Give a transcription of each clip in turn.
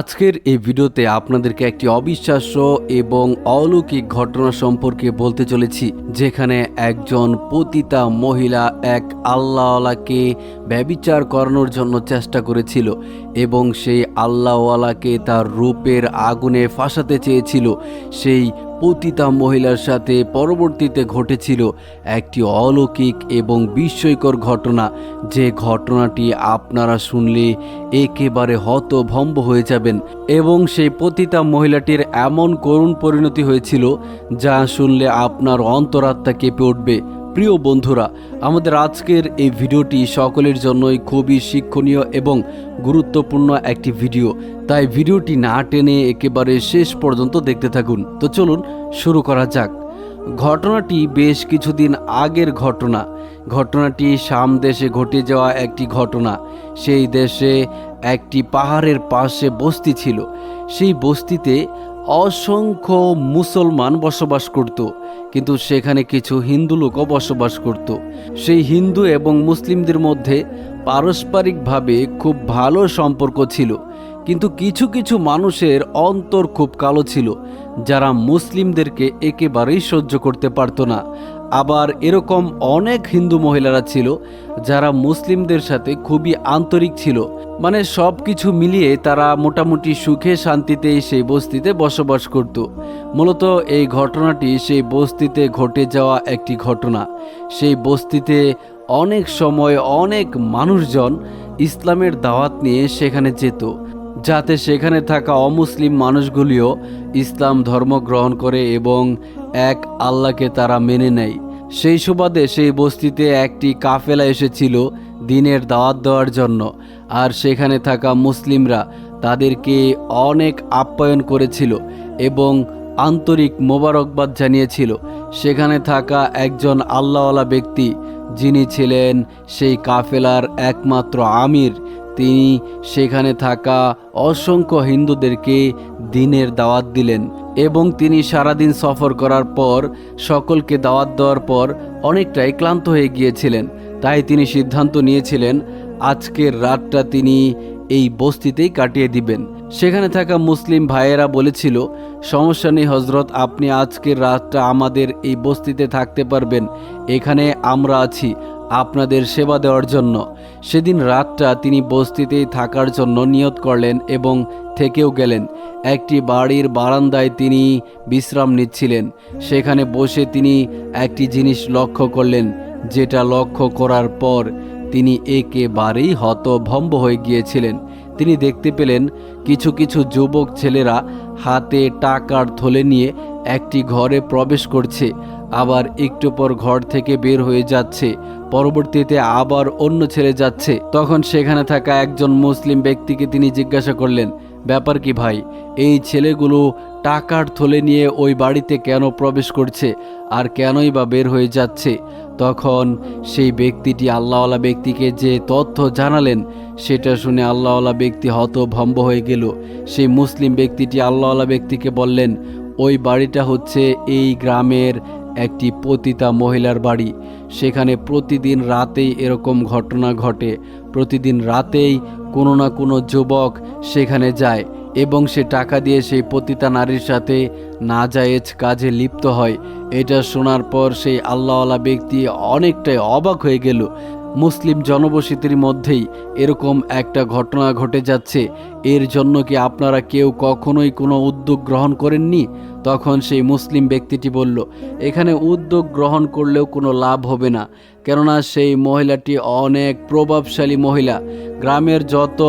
আজকের এই ভিডিওতে আপনাদেরকে একটি অবিশ্বাস্য এবং অলৌকিক ঘটনা সম্পর্কে বলতে চলেছি, যেখানে একজন পতিতা মহিলা এক আল্লাহওয়ালাকে ব্যবিচার করানোর জন্য চেষ্টা করেছিল এবং সেই আল্লাহওয়ালাকে তার রূপের আগুনে ফাঁসাতে চেয়েছিল। সেই পতিতা মহিলার সাথে পরবর্তীতে ঘটেছিল একটি অলৌকিক এবং বিস্ময়কর ঘটনা। যে ঘটনাটি আপনারা শুনলে একেবারে হতভম্ব হয়ে যাবেন এবং সেই পতিতা মহিলাটির এমন করুণ পরিণতি হয়েছিল যা শুনলে আপনার অন্তরাত্মা কেঁপে উঠবে। প্রিয় বন্ধুরা, আমাদের আজকের এই ভিডিওটি সকলের জন্যই খুবই শিক্ষণীয় এবং গুরুত্বপূর্ণ একটি ভিডিও। তাই ভিডিওটি না টেনে একেবারে শেষ পর্যন্ত দেখতে থাকুন। তো চলুন শুরু করা যাক। ঘটনাটি বেশ কিছুদিন আগের ঘটনা। ঘটনাটি শাম দেশে ঘটে যাওয়া একটি ঘটনা। সেই দেশে একটি পাহাড়ের পাশে বস্তি ছিল। সেই বস্তিতে অসংখ্য মুসলমান বসবাস করত, কিন্তু সেখানে কিছু হিন্দু লোকও বসবাস করত। সেই হিন্দু এবং মুসলিমদের মধ্যে পারস্পরিকভাবে খুব ভালো সম্পর্ক ছিল, কিন্তু কিছু কিছু মানুষের অন্তর খুব কালো ছিল, যারা মুসলিমদেরকে একেবারেই সহ্য করতে পারত না। আবার এরকম অনেক হিন্দু মহিলারা ছিল, যারা মুসলিমদের সাথে খুবই আন্তরিক ছিল মানে সব কিছু মিলিয়ে তারা মোটামুটি সুখে শান্তিতে সেই বস্তিতে বসবাস করত। মূলত এই ঘটনাটি সেই বস্তিতে ঘটে যাওয়া একটি ঘটনা। সেই বস্তিতে অনেক সময় অনেক মানুষজন ইসলামের দাওয়াত নিয়ে সেখানে যেত। যাতে সেখানে থাকা অমুসলিম মানুষগুলিও ইসলাম ধর্ম গ্রহণ করে এবং এক আল্লাহকে তারা মেনে নেয়। সেই সুবাদে সেই বস্তিতে একটি কাফেলা এসেছিল দিনের দাওয়াত দেওয়ার জন্য, আর সেখানে থাকা মুসলিমরা তাদেরকে অনেক আপ্যায়ন করেছিল এবং আন্তরিক মোবারকবাদ জানিয়েছিল। সেখানে থাকা একজন আল্লাহওয়ালা ব্যক্তি, যিনি ছিলেন সেই কাফেলার একমাত্র আমির, তিনি সেখানে থাকা অসংখ্য হিন্দুদেরকে দিনের দাওয়াত দিলেন। এবং তিনি সারাদিন সফর করার পর, সকলকে দাওয়াত দেওয়ার পর অনেকটাই ক্লান্ত হয়ে গিয়েছিলেন। তাই তিনি সিদ্ধান্ত নিয়েছিলেন, আজকের রাতটা তিনি এই বস্তিতেই কাটিয়ে দিবেন। সেখানে থাকা মুসলিম ভাইয়েরা বলেছিল, সমস্যা নেই হজরত আপনি আজকের রাতটা আমাদের এই বস্তিতে থাকতে পারবেন। এখানে আমরা আছি। আপনাদের সেবা দেওয়ার জন্য। সেদিন রাতটা তিনি বস্তিতেই থাকার জন্য নিয়ত করলেন এবং থেকেও গেলেন। একটি বাড়ির বারান্দায় তিনি বিশ্রাম নিচ্ছিলেন। সেখানে বসে তিনি একটি জিনিস লক্ষ্য করলেন, যেটা লক্ষ্য করার পর তিনি একেবারেই হতভম্ব হয়ে গিয়েছিলেন। তিনি দেখতে পেলেন, কিছু কিছু যুবক ছেলেরা হাতে টাকার থলে নিয়ে একটি ঘরে প্রবেশ করছে, আবার একটু পর ঘর থেকে বের হয়ে যাচ্ছে। পরবর্তীতে আবার অন্য ছেলে যাচ্ছে। তখন সেখানে থাকা একজন মুসলিম ব্যক্তিকে তিনি জিজ্ঞাসা করলেন, ব্যাপার কি ভাই, এই ছেলেগুলো টাকার থলে নিয়ে ওই বাড়িতে কেন প্রবেশ করছে? আর কেনই বা বের হয়ে যাচ্ছে? তখন সেই ব্যক্তিটি আল্লাহওয়ালা ব্যক্তিকে যে তথ্য জানালেন, সেটা শুনে আল্লাহওয়ালা ব্যক্তি হতভম্ব হয়ে গেল। সেই মুসলিম ব্যক্তিটি আল্লাহওয়ালা ব্যক্তিকে বললেন, ওই বাড়িটা হচ্ছে এই গ্রামের একটি পতিতা মহিলার বাড়ি। সেখানে প্রতিদিন রাতেই এরকম ঘটনা ঘটে। প্রতিদিন রাতেই কোনো না কোনো যুবক সেখানে যায় এবং সে টাকা দিয়ে সেই পতিতা নারীর সাথে নাজায়েজ কাজে লিপ্ত হয়। এটা শোনার পর সেই আল্লাহওয়ালা ব্যক্তি অনেকটাই অবাক হয়ে গেল। মুসলিম জনবসতির মধ্যেই এরকম একটা ঘটনা ঘটে যাচ্ছে। এর জন্য কি আপনারা কেউ কখনোই কোনো উদ্যোগ গ্রহণ করেননি? তখন সেই মুসলিম ব্যক্তিটি বলল, এখানে উদ্যোগ গ্রহণ করলেও কোনো লাভ হবে না, কেননা সেই মহিলাটি অনেক প্রভাবশালী মহিলা। গ্রামের যত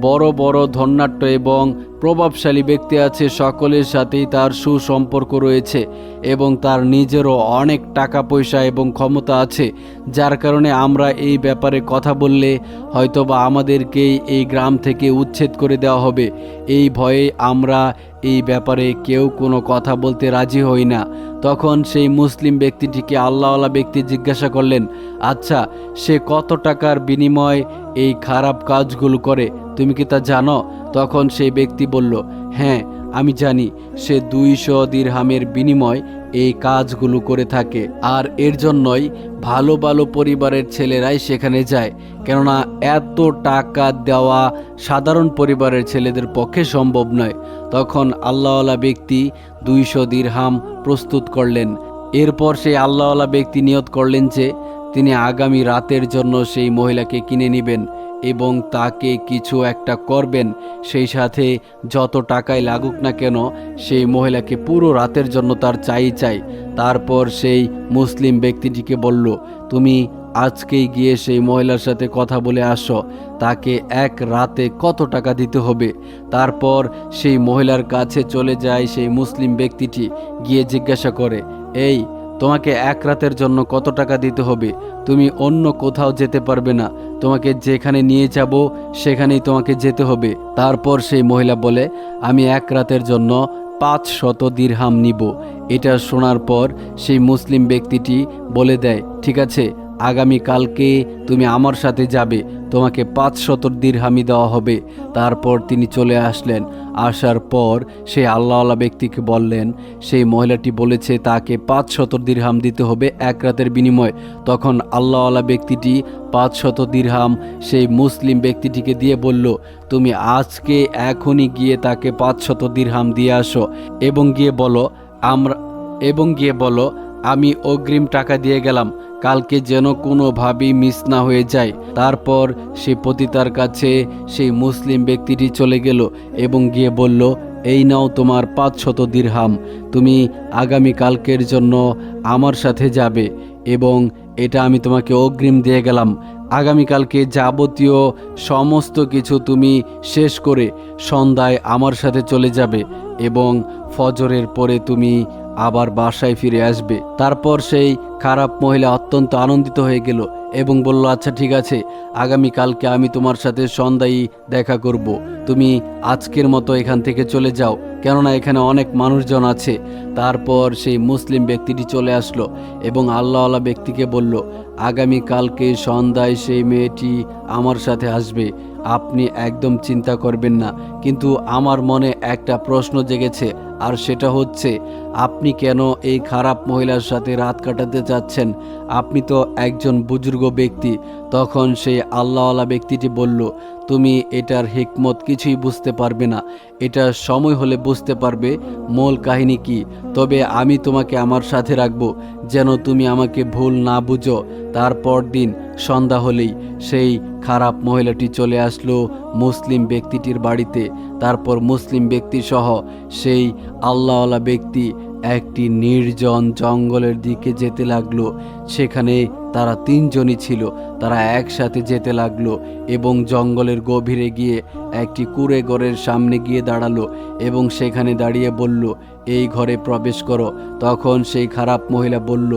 বড় বড় ধন্যাট্য এবং প্রভাবশালী ব্যক্তি আছে, সকলের সাথেই তার সুসম্পর্ক রয়েছে এবং তার নিজেরও অনেক টাকা, পয়সা এবং ক্ষমতা আছে। যার কারণে আমরা এই ব্যাপারে কথা বললে হয়তোবা আমাদেরকেই এই গ্রাম থেকে উচ্ছেদ করে দেওয়া হবে। এই ভয়ে আমরা এই ব্যাপারে কেউ কোনো কথা বলতে রাজি হই না। তখন সেই মুসলিম ব্যক্তিটিকে আল্লাহওয়ালা ব্যক্তি জিজ্ঞাসা করলেন আচ্ছা সে কত টাকার বিনিময় এই খারাপ কাজগুলো করে, তুমি কি তা জানো? তখন সেই ব্যক্তি বলল হ্যাঁ আমি জানি, সে দুইশো দিরহামের বিনিময় এই কাজগুলো করে থাকে। আর এর জন্যই ভালো ভালো পরিবারের ছেলেরাই সেখানে যায়। কেননা এত টাকা দেওয়া সাধারণ পরিবারের ছেলেদের পক্ষে সম্ভব নয়। তখন আল্লাহওয়ালা ব্যক্তি দুইশো দিরহাম প্রস্তুত করলেন। এরপর সেই আল্লাহওয়ালা ব্যক্তি নিয়ত করলেন যে তিনি আগামী রাতের জন্য সেই মহিলাকে কিনে নেবেন এবং তাকে কিছু একটা করবেন। সেই সাথে যত টাকায় লাগুক না কেন, সেই মহিলাকে পুরো রাতের জন্য তার চাই চাই। তারপর সেই মুসলিম ব্যক্তিটিকে বলল, তুমি আজকেই গিয়ে সেই মহিলার সাথে কথা বলে আসো। তাকে এক রাতে কত টাকা দিতে হবে? তারপর সেই মহিলার কাছে চলে যায় সেই মুসলিম ব্যক্তিটি, গিয়ে জিজ্ঞাসা করে, এই তোমাকে এক রাতের জন্য কত টাকা দিতে হবে? তুমি অন্য কোথাও যেতে পারবে না। তোমাকে যেখানে নিয়ে যাব, সেখানেই তোমাকে যেতে হবে। তারপর সেই মহিলা বলে, আমি এক রাতের জন্য পাঁচ শত দিরহাম নিব। এটা শোনার পর সেই মুসলিম ব্যক্তিটি বলে দেয়, ঠিক আছে আগামী কালকে তুমি আমার সাথে যাবে। তোমাকে পাঁচ শতর দিরহামি দেওয়া হবে। তারপর তিনি চলে আসলেন। আসার পর সেই আল্লাহওয়ালা ব্যক্তিকে বললেন, সেই মহিলাটি বলেছে, তাকে পাঁচ শতর দিরহাম দিতে হবে এক রাতের বিনিময়। তখন আল্লাহওয়ালা ব্যক্তিটি পাঁচ শত দিরহাম সেই মুসলিম ব্যক্তিটিকে দিয়ে বলল, তুমি আজকে এখনই গিয়ে তাকে পাঁচ শত দিরহাম দিয়ে আসো এবং গিয়ে বলো, আমরা এবং গিয়ে বলো আমি অগ্রিম টাকা দিয়ে গেলাম। কালকে যেন কোনোভাবেই মিস না হয়ে যায়। তারপর সে পতিতার কাছে সেই মুসলিম ব্যক্তিটি চলে গেল এবং গিয়ে বলল, এই নাও তোমার পাঁচ শত দিরহাম। তুমি আগামী কালকের জন্য আমার সাথে যাবে এবং এটা আমি তোমাকে অগ্রিম দিয়ে গেলাম। আগামীকালকে যাবতীয় সমস্ত কিছু তুমি শেষ করে সন্ধ্যায় আমার সাথে চলে যাবে এবং ফজরের পরে তুমি আবার বাসায় ফিরে আসবে। তারপর সেই খারাপ মহিলা অত্যন্ত আনন্দিত হয়ে গেল এবং বলল আচ্ছা ঠিক আছে, আগামী কালকে আমি তোমার সাথে সন্ধ্যায় দেখা করব। তুমি আজকের মতো এখান থেকে চলে যাও, কেননা এখানে অনেক মানুষজন আছে। তারপর সেই মুসলিম ব্যক্তিটি চলে আসলো এবং আল্লাহওয়ালা ব্যক্তিকে বলল, আগামী কালকে সন্ধ্যায় সেই মেয়েটি আমার সাথে আসবে। আপনি একদম চিন্তা করবেন না, কিন্তু আমার মনে একটা প্রশ্ন জেগেছে। আর সেটা হচ্ছে, আপনি কেন এই খারাপ মহিলার সাথে রাত কাটাতে চাচ্ছেন আপনি তো একজন বুজুর্গ ব্যক্তি। তখন সেই আল্লাহওয়ালা ব্যক্তিটি বলল, তুমি এটার হিকমত কিছুই বুঝতে পারবে না। এটা সময় হলে বুঝতে পারবে মূল কাহিনী কি। তবে আমি তোমাকে আমার সাথে রাখব। যেন তুমি আমাকে ভুল না বুঝো। তারপর দিন সন্ধ্যা হলেই সেই খারাপ মহিলাটি চলে আসলো মুসলিম ব্যক্তিটির বাড়িতে। তারপর মুসলিম ব্যক্তি সহ সেই আল্লাহওয়ালা ব্যক্তি একটি নির্জন জঙ্গলের দিকে যেতে লাগল। সেখানে তারা তিনজনই ছিল, তারা একসাথে যেতে লাগল এবং জঙ্গলের গভীরে গিয়ে একটি কুড়ে ঘরের সামনে গিয়ে দাঁড়াল এবং সেখানে দাঁড়িয়ে বলল, এই ঘরে প্রবেশ করো। তখন সেই খারাপ মহিলা বলল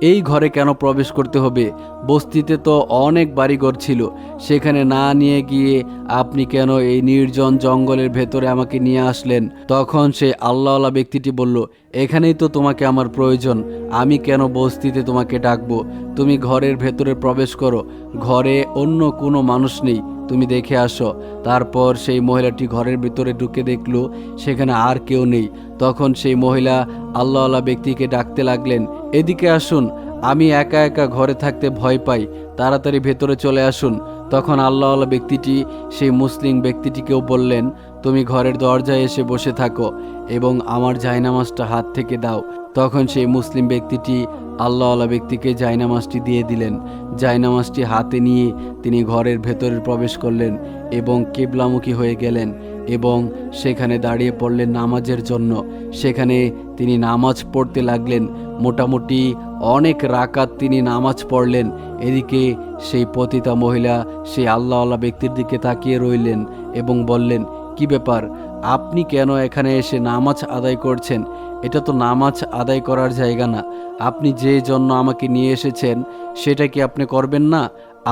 এই ঘরে কেন প্রবেশ করতে হবে? বস্তিতে তো অনেক বাড়িঘর ছিল। সেখানে না নিয়ে গিয়ে আপনি কেন এই নির্জন জঙ্গলের ভেতরে আমাকে নিয়ে আসলেন? তখন সে আল্লাহওয়ালা ব্যক্তিটি বলল, এখানেই তো তোমাকে আমার প্রয়োজন। আমি কেন বস্তিতে তোমাকে ডাকবো? তুমি ঘরের ভেতরে প্রবেশ করো। ঘরে অন্য কোনো মানুষ নেই। তুমি দেখে আসো। তারপর সেই মহিলাটি ঘরের ভিতরে ঢুকে দেখল, সেখানে আর কেউ নেই। তখন সেই মহিলা আল্লাহওয়ালা ব্যক্তিকে ডাকতে লাগলেন, এদিকে আসুন, আমি একা একা ঘরে থাকতে ভয় পাই। তাড়াতাড়ি ভেতরে চলে আসুন। তখন আল্লাহওয়ালা ব্যক্তিটি, সেই মুসলিম ব্যক্তিটিকেও বললেন, তুমি ঘরের দরজায় এসে বসে থাকো এবং আমার জায়নামাজটা হাত থেকে দাও। তখন সেই মুসলিম ব্যক্তিটি আল্লাহওয়ালা ব্যক্তিকে জায়নামাজটি দিয়ে দিলেন। জায়নামাজটি হাতে নিয়ে তিনি ঘরের ভেতরে প্রবেশ করলেন এবং কেবলামুখী হয়ে গেলেন এবং সেখানে দাঁড়িয়ে পড়লেন নামাজের জন্য। সেখানে তিনি নামাজ পড়তে লাগলেন। মোটামুটি অনেক রাকাত তিনি নামাজ পড়লেন। এদিকে সেই পতিতা মহিলা সেই আল্লাহওয়ালা ব্যক্তির দিকে তাকিয়ে রইলেন এবং বললেন, কি ব্যাপার? আপনি কেন এখানে এসে নামাজ আদায় করছেন? এটা তো নামাজ আদায় করার জায়গা না। আপনি যে জন্য আমাকে নিয়ে এসেছেন, সেটা কি আপনি করবেন না?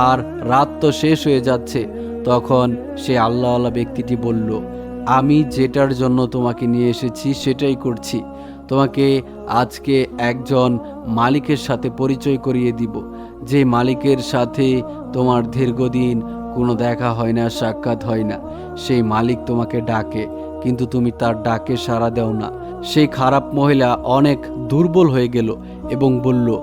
আর রাত তো শেষ হয়ে যাচ্ছে। তখন সে আল্লাহওয়ালা ব্যক্তিটি বলল, আমি যেটার জন্য তোমাকে নিয়ে এসেছি, সেটাই করছি। তোমাকে আজকে একজন মালিকের সাথে পরিচয় করিয়ে দিব। যে মালিকের সাথে তোমার দীর্ঘদিন কোনো দেখা হয় না, সাক্ষাৎ হয় না, সেই মালিক তোমাকে ডাকে, কিন্তু তুমি তার ডাকে সাড়া দেও না। সেই খারাপ মহিলা অনেক দুর্বল হয়ে গেল এবং বলল,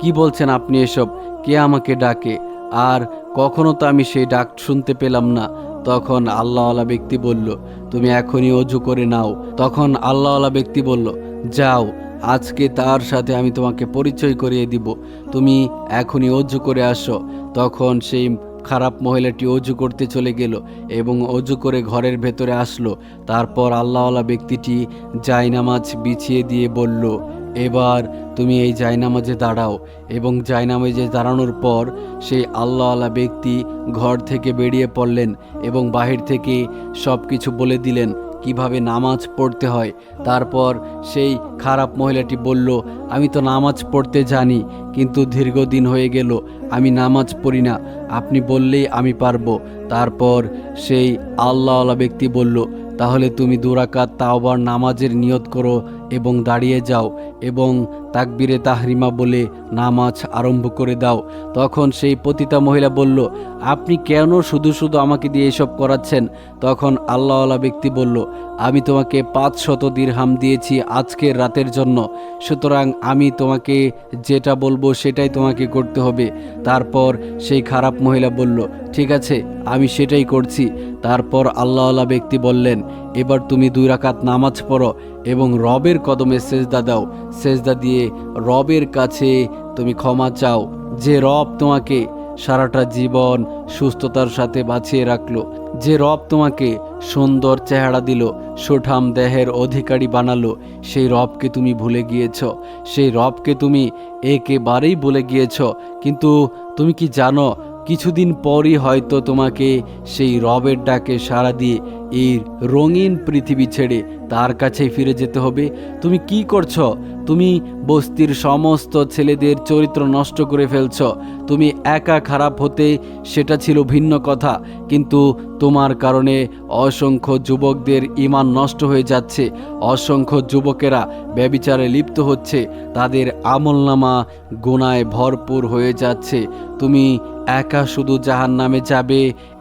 কি বলছেন আপনি এসব? কে আমাকে ডাকে? আর কখনো তো আমি সেই ডাক শুনতে পেলাম না। তখন আল্লাহওয়ালা ব্যক্তি বলল, তুমি এখনই অজু করে নাও। তখন আল্লাহওয়ালা ব্যক্তি বলল, যাও, আজকে তার সাথে আমি তোমাকে পরিচয় করিয়ে দিব। তুমি এখনই অজু করে আসো। তখন সেই খারাপ মহিলাটি অজু করতে চলে গেল এবং অজু করে ঘরের ভেতরে আসলো। তারপর আল্লাহওয়ালা ব্যক্তিটি জায়নামাজ বিছিয়ে দিয়ে বলল, এবার তুমি এই জায়নামাজে দাঁড়াও। এবং জায়নামাজে দাঁড়ানোর পর সেই আল্লাহওয়ালা ব্যক্তি ঘর থেকে বেরিয়ে পড়লেন এবং বাহির থেকে সব কিছু বলে দিলেন। কীভাবে নামাজ পড়তে হয়। তারপর সেই খারাপ মহিলাটি বলল, আমি তো নামাজ পড়তে জানি, কিন্তু দীর্ঘদিন হয়ে গেল, আমি নামাজ পড়ি না। আপনি বললেই আমি পারব। তারপর সেই আল্লাহওয়ালা ব্যক্তি বলল, তাহলে তুমি দুরাকাত তাওবার নামাজের নিয়ত করো এবং দাঁড়িয়ে যাও এবং তাকবিরে তাহরিমা বলে নামাজ আরম্ভ করে দাও। তখন সেই পতিতা মহিলা বলল, আপনি কেন শুধু শুধু আমাকে দিয়ে এসব করাচ্ছেন? তখন আল্লাহওয়ালা ব্যক্তি বলল, আমি তোমাকে পাঁচ শত দিরহাম দিয়েছি আজকের রাতের জন্য। সুতরাং আমি তোমাকে যেটা বলব সেটাই তোমাকে করতে হবে। তারপর সেই খারাপ মহিলা বলল, ঠিক আছে, আমি সেটাই করছি। তারপর আল্লাহওয়ালা ব্যক্তি বললেন এবার তুমি দুই রাকাত নামাজ পড়ো এবং রবের কদমে সেজদা দাও। সেজদা দিয়ে রবের কাছে তুমি ক্ষমা চাও। যে রব তোমাকে সারাটা জীবন সুস্থতার সাথে বাঁচিয়ে রাখল, যে রব তোমাকে সুন্দর চেহারা দিল, সুঠাম দেহের অধিকারী বানালো, সেই রবকে তুমি ভুলে গিয়েছ। সেই রবকে তুমি একেবারেই ভুলে গিয়েছ। কিন্তু তুমি কি জানো কিছুদিন পরই হয়তো তোমাকে সেই রবের ডাকে সাড়া দিয়ে এই রঙিন পৃথিবী ছেড়ে তার কাছেই ফিরে যেতে হবে। তুমি কি করছ? তুমি বস্তির সমস্ত ছেলেদের চরিত্র নষ্ট করে ফেলছ। তুমি একা খারাপ হতে সেটা ছিল ভিন্ন কথা, কিন্তু তোমার কারণে অসংখ্য যুবকদের ইমান নষ্ট হয়ে যাচ্ছে। অসংখ্য যুবকেরা ব্যবিচারে লিপ্ত হচ্ছে, তাদের আমলনামা গোনায় ভরপুর হয়ে যাচ্ছে। তুমি একা শুধু জাহান নামে যাবে,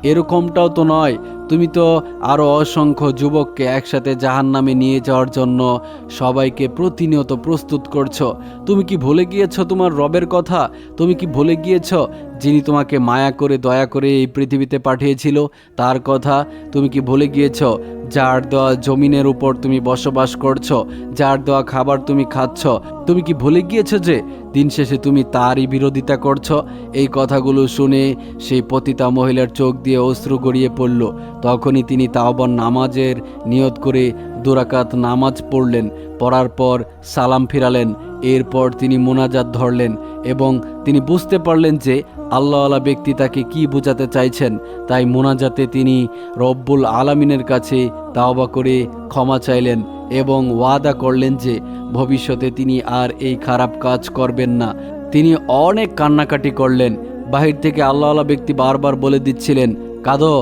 এরকমটাও তো নয়। তুমি তো আরও অসংখ্য যুবককে একসাথে জাহান নামে নিয়ে যাওয়ার জন্য সবাইকে প্রতিনিয়ত প্রস্তুত করছ। তুমি কি ভুলে গিয়েছ তোমার রবের কথা? তুমি কি ভুলে গিয়েছ যিনি তোমাকে মায়া করে, দয়া করে এই পৃথিবীতে পাঠিয়েছিল? তার কথা তুমি কি ভুলে গিয়েছো? যার দেওয়া জমিনের উপর তুমি বসবাস করছ, যার দেওয়া খাবার তুমি খাচ্ছ, তুমি কি ভুলে গিয়েছো যে দিন শেষে তুমি তারই বিরোধিতা করছ? এই কথাগুলো শুনে সেই পতিতা মহিলার চোখ দিয়ে অশ্রু গড়িয়ে পড়ল। তখনই তিনি তাওবন নামাজের নিয়ত করে দুরাকাত নামাজ পড়লেন, পড়ার পর সালাম ফিরালেন, এরপর তিনি মোনাজাত ধরলেন এবং তিনি বুঝতে পারলেন যে আল্লাহওয়ালা ব্যক্তি তাকে কি বোঝাতে চাইছেন। তাই মোনাজাতে তিনি রব্বুল আলামিনের কাছে তাওবা করে ক্ষমা চাইলেন এবং ওয়াদা করলেন যে ভবিষ্যতে তিনি আর এই খারাপ কাজ করবেন না। তিনি অনেক কান্নাকাটি করলেন। বাহির থেকে আল্লাহওয়ালা ব্যক্তি বারবার বলে দিচ্ছিলেন, কাঁদো,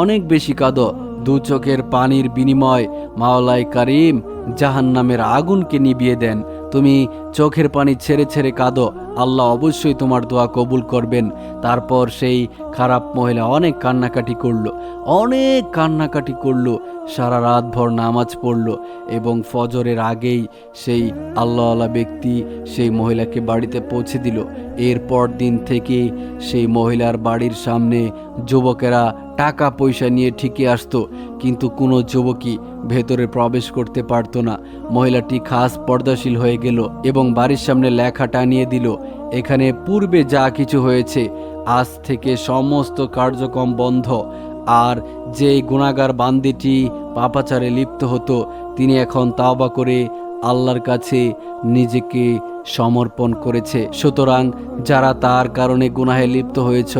অনেক বেশি কাঁদো। দু চোখের পানির বিনিময় মাওলাই কারিম জাহান্নামের আগুনকে নিবিয়ে দেন। তুমি চোখের পানি ছেড়ে ছেড়ে কাঁদো। আল্লাহ অবশ্যই তোমার দোয়া কবুল করবেন। তারপর সেই খারাপ মহিলা অনেক কান্নাকাটি করল। অনেক কান্নাকাটি করল। সারা রাত ভর নামাজ পড়ল এবং ফজরের আগেই সেই আল্লাহওয়ালা ব্যক্তি সেই মহিলাকে বাড়িতে পৌঁছে দিল। এরপর দিন থেকে সেই মহিলার বাড়ির সামনে যুবকেরা টাকা পয়সা নিয়ে ঠিকই আসতো। কিন্তু কোনো যুবকই ভেতরে প্রবেশ করতে পারতো না। মহিলাটি খাস পর্দাশীল হয়ে গেল এবং বাড়ির সামনে লেখা টানিয়ে দিল, এখানে পূর্বে যা কিছু হয়েছে, আজ থেকে সমস্ত কার্যক্রম বন্ধ। আর যে গুণাগার বান্দিটি পাপাচারে লিপ্ত হতো, তিনি এখন তাওবা করে আল্লাহর কাছে নিজেকে সমর্পণ করেছে। সুতরাং যারা তার কারণে গুনাহে লিপ্ত হয়েছ,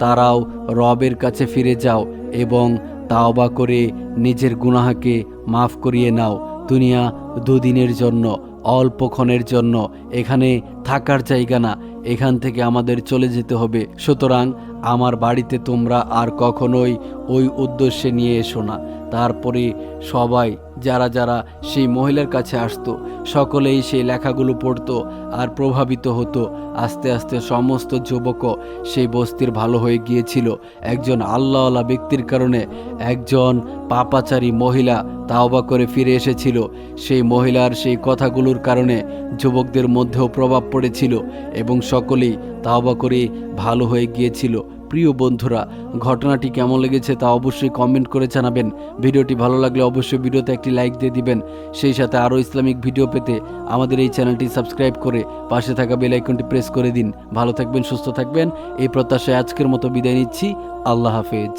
তারাও রবের কাছে ফিরে যাও এবং তাওবা করে নিজের গুনাহাকে মাফ করিয়ে নাও। দুনিয়া দুদিনের জন্য অল্পক্ষণের জন্য। এখানে থাকার জায়গা না, এখান থেকে আমাদের চলে যেতে হবে। সুতরাং আমার বাড়িতে তোমরা আর কখনোই ওই উদ্দেশ্যে নিয়ে এসো না। তারপরে সবাই, যারা যারা সেই মহিলার কাছে আসতো, সকলেই সেই লেখাগুলো পড়তো আর প্রভাবিত হতো। আস্তে আস্তে সমস্ত যুবকও সেই বস্তির ভালো হয়ে গিয়েছিল। একজন আল্লাহওয়ালা ব্যক্তির কারণে একজন পাপাচারী মহিলা তাওবা করে ফিরে এসেছিল। সেই মহিলার সেই কথাগুলোর কারণে যুবকদের মধ্যেও প্রভাব পড়েছিল এবং সকলেই তাওবা করে ভালো হয়ে গিয়েছিল। প্রিয় বন্ধুরা, ঘটনাটি কেমন লেগেছে তা অবশ্যই কমেন্ট করে জানাবেন। ভিডিওটি ভালো লাগলে অবশ্যই ভিডিওতে একটি লাইক দিয়ে দিবেন। সেই সাথে আরও ইসলামিক ভিডিও পেতে আমাদের এই চ্যানেলটি সাবস্ক্রাইব করে পাশে থাকা বেল আইকনটি প্রেস করে দিন। ভালো থাকবেন, সুস্থ থাকবেন। এই প্রত্যাশায় আজকের মতো বিদায় নিচ্ছি। আল্লাহ হাফেজ।